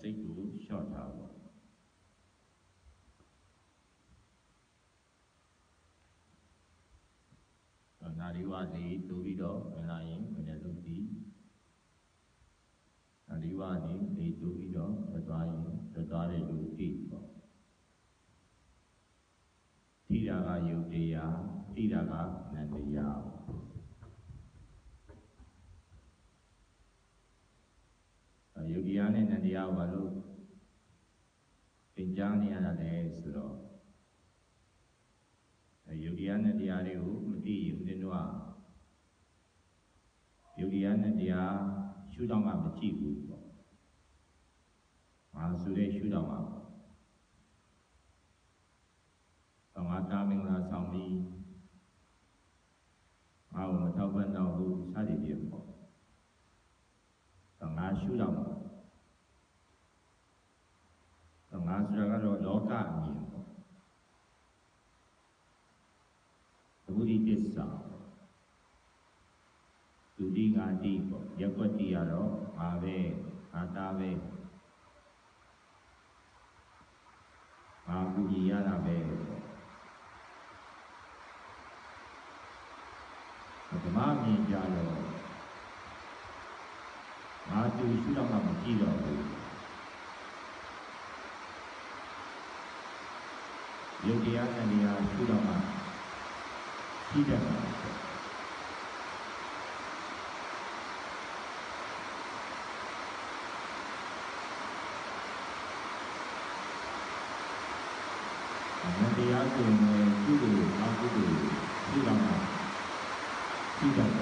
စိတ်ကိုလျှော့ထားဖို့နာရီဝလေးတူပြီးတော့ဝင်လာရင်ဘယ်နဲ့လုပ်သည်နာရီဝလေးလေးတူပြီးတော့ထွက်သွားရင်ထွက်သွားတဲ့လူတိပေါ့ထိတာကယုတ်တရားထိတာကနန္တရားယုတ် တရားနဲ့နန္တရားဘာလို့သင်ကြားနေရတာလဲဆိုတော့ယုတ်တရားနဲ့တရားတွေကိုမသိရင်ဦးဇင်းတို့ကယုတ်တရားနဲ့တရားရှုထောင့်ကမကြည့်ဘူးပေါ့။ငါဆိုတဲ့ရှုထောင့်ကပေါ့။ငါတာမင်္ဂလာဆောင်ပြီးငါ့ကိုမထောက်ပံ့တော့ဘူးစသည်ဖြင့်ပေါ့။ငါရှုထော င့်ပေါ့။ငါဆိုတာကတော့လောကအမြင်ပေါ့။ဝိရိတစ္ဆာသူတိငါတိပေါ့ရက်ွက်တိရတော့ငါပဲငါသားပဲငါကူညီရတာပဲပေါ့ဓမ္မမြင်ကြတော့ငါသူရှိတော့မှမကြည့်တော့ဘူး ယုတ်တရားနဲ့တရားရှိတော့မှရှိတတ်ပါဘူးတရားဆိုရင်ကုသိုလ်အကုသိုလ်ရှိတော့မှရှိတတ်ပါ